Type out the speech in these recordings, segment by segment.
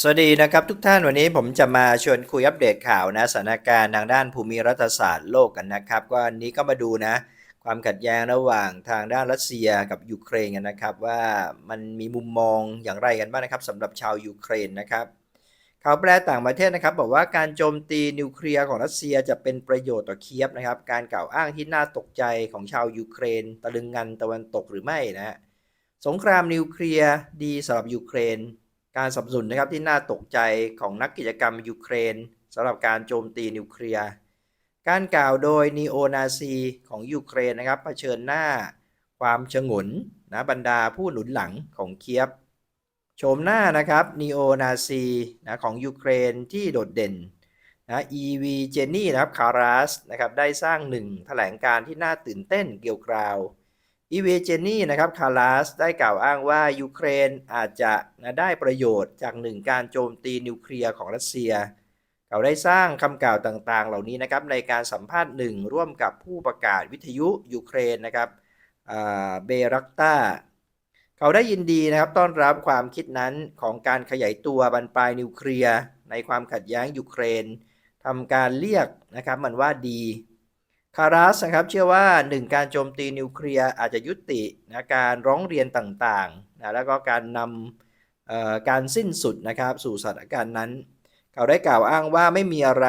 สวัสดีนะครับทุกท่านวันนี้ผมจะมาชวนคุยอัปเดตข่าวนะสถานการณ์ทางด้านภูมิรัฐศาสตร์โลกกันนะครับก็วันนี้ก็มาดูนะ ความขัดแย้งระหว่างทางด้านรัสเซียกับยูเครนกันนะครับ ว่ามันมีมุมมองอย่างไรกันบ้างนะครับสำหรับชาวยูเครนนะครับข่าวแปลต่างประเทศนะครับ บอกว่าการโจมตีนิวเคลียร์ของรัสเซียจะเป็นประโยชน์ต่อเคียฟนะครับ การกล่าวอ้างที่น่าตกใจของชาวยูเครน ตะลึงงันตะวันตกหรือไม่นะฮะสงครามนิวเคลียร์ดีสำหรับยูเครน การสับสนุนนะครับที่น่าตกใจของนักกิจกรรมยูเครนสำหรับการโจมตีนิวเคลียร์การกล่าวโดยนีโอนาซีของยูเครนนะครับเผชิญหน้าความชงนนะบรรดาผู้หนุนหลังของเคียบโฉมหน้านะครับนีโอนาซีนะของยูเครนที่โดดเด่นนะอีวีเจนี่นะครับคาราสนะครับได้สร้างหนึ่งแถลงการที่น่าตื่นเต้นเกี่ยวกราว อีเวเจนี่นะครับคาราสได้กล่าวอ้างว่ายูเครนอาจจะนะได้ประโยชน์จากหนึ่งการโจมตีนิวเคลียร์ของรัสเซีย เขาได้สร้างคำกล่าวต่างๆ เหล่านี้นะครับในการสัมภาษณ์หนึ่งร่วมกับผู้ประกาศวิทยุยูเครนนะครับเบรักตาเขาได้ยินดีนะครับต้อนรับความคิดนั้นของการขยายตัวบรรปลายนิวเคลียร์ในความขัดแย้งยูเครนทำการเรียกนะครับมันว่าดี คารัสนะครับเชื่อว่าหนึ่งการโจมตีนิวเคลียร์อาจจะยุตินะการร้องเรียนต่างๆนะแล้วก็การนำการสิ้นสุดนะครับสู่สถานการณ์นั้น เขาได้กล่าวอ้างว่าไม่มีอะไร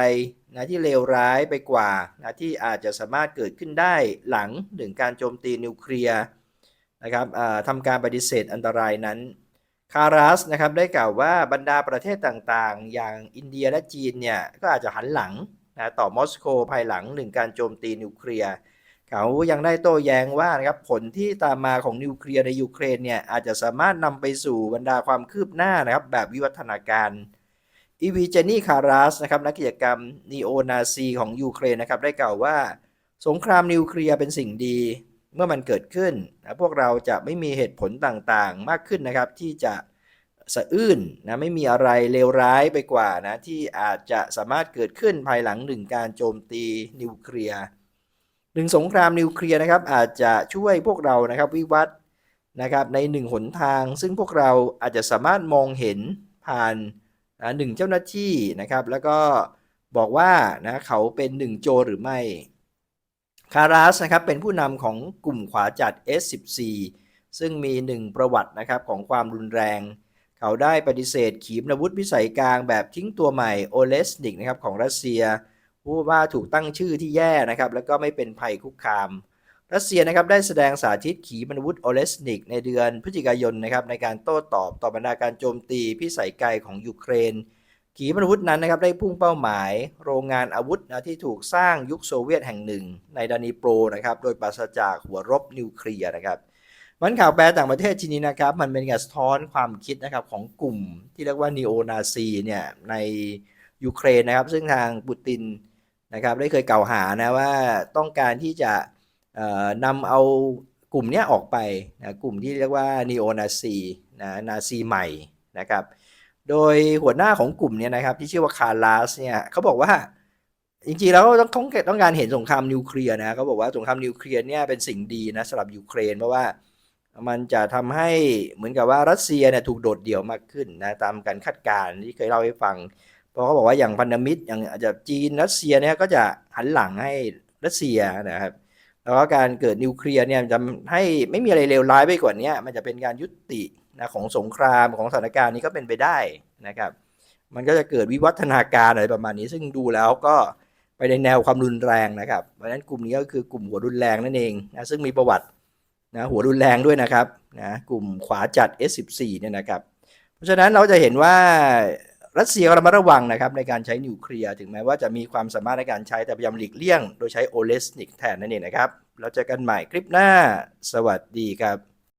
นะที่เลวร้ายไปกว่านะที่อาจจะสามารถเกิดขึ้นได้หลังหนึ่งการโจมตีนิวเคลียร์นะครับทำการปฏิเสธอันตรายนั้น คารัสนะครับได้กล่าวว่าบรรดาประเทศต่างๆ อย่างอินเดียและจีนเนี่ยก็อาจจะหันหลัง นะต่อมอสโกภายหลังหนึ่งการโจมตีนิวเคลียร์เขายังได้โต้แย้งว่านะครับผลที่ตามมาของนิวเคลียร์ในยูเครนเนี่ยอาจจะสามารถนำไปสู่บรรดาความคืบหน้านะครับแบบวิวัฒนาการอีวีเจนี่คารัสนะครับนักกิจกรรมนีโอนาซีของยูเครนนะครับได้กล่าวว่า สงครามนิวเคลียร์เป็นสิ่งดีเมื่อมันเกิดขึ้นนะพวกเราจะไม่มีเหตุผลต่างๆ มากขึ้นนะครับที่จะ สะอื้นนะไม่มีอะไรเลวร้ายไปกว่านะที่อาจจะสามารถเกิดขึ้นภายหลังหนึ่งการโจมตีนิวเคลียร์หนึ่งสงครามนิวเคลียร์นะครับอาจจะช่วยพวกเรานะครับวิวัฒน์นะครับในหนึ่งหนทาง ซึ่งพวกเราอาจจะสามารถมองเห็นผ่านนะหนึ่งเจ้าหน้าที่นะครับ แล้วก็บอกว่านะเขาเป็นหนึ่งโจรหรือไม่คารัสนะครับเป็นผู้นำของกลุ่มขวาจัด S14 ซึ่งมีหนึ่งประวัตินะครับของความรุนแรง เขาได้ปฏิเสธขีปนาวุธพิสัยกลางแบบทิ้งตัวใหม่โอเลสนิกนะครับของรัสเซียผู้ว่าถูกตั้งชื่อที่แย่นะครับแล้วก็ไม่เป็นภัยคุกคาม รัสเซียนะครับได้แสดงสาธิตขีปนาวุธโอเลสนิกในเดือนพฤศจิกายนนะครับในการโต้ตอบต่อบรรดาการโจมตีพิสัยไกลของยูเครน ขีปนาวุธนั้นนะครับได้พุ่งเป้าหมาย โรงงานอาวุธนะที่ถูกสร้างยุคโซเวียตแห่งหนึ่ง ในดานิโปรนะครับโดยปราศจากหัวรบนิวเคลียร์นะครับ มันข่าวแปลต่างประเทศทีนี้นะครับ มันเป็นการสะท้อนความคิดนะครับของกลุ่มที่เรียกว่านีโอนาซีเนี่ยในยูเครนนะครับ ซึ่งทางปูตินนะครับได้เคยกล่าวหานะว่าต้องการที่จะนำเอากลุ่มเนี้ยออกไปนะกลุ่มที่เรียกว่านีโอนาซีนะนาซีใหม่นะครับ โดยหัวหน้าของกลุ่มเนี่ยนะครับที่ชื่อว่าคาร์ลาสเนี่ยเขาบอกว่าจริงๆแล้วต้องต้องต้องการเห็นสงครามนิวเคลียร์นะเขาบอกว่าสงครามนิวเคลียร์เนี่ยเป็นสิ่งดีนะสำหรับยูเครนเพราะว่า มันจะทำให้เหมือนกับว่ารัสเซียเนี่ยถูกโดดเดี่ยวมากขึ้นนะตามการคาดการณ์ที่เคยเล่าให้ฟัง เพราะเขาบอกว่าอย่างพันธมิตรอย่างอาจจะจีนรัสเซียเนี่ยก็จะหันหลังให้รัสเซียนะครับแล้วก็การเกิดนิวเคลียร์เนี่ยจะให้ไม่มีอะไรเลวร้ายไปกว่านี้มันจะเป็นการยุตินะของสงครามของสถานการณ์นี้ก็เป็นไปได้นะครับ มันก็จะเกิดวิวัฒนาการอะไรประมาณนี้ ซึ่งดูแล้วก็ไปในแนวความรุนแรงนะครับเพราะฉะนั้นกลุ่มนี้ก็คือกลุ่มหัวรุนแรงนั่นเองนะซึ่งมีประวัติ นะหัวรุนแรงด้วยนะครับนะกลุ่มขวาจัด S14 เนี่ยนะครับ เพราะฉะนั้นเราจะเห็นว่ารัสเซียก็ระมัดระวังนะครับในการใช้นิวเคลียร์ถึงแม้ว่าจะมีความสามารถในการใช้แต่พยายามหลีกเลี่ยง โดยใช้โอเลสนิกแทนนั่นเองนะครับ เราเจอกันใหม่คลิปหน้า สวัสดีครับ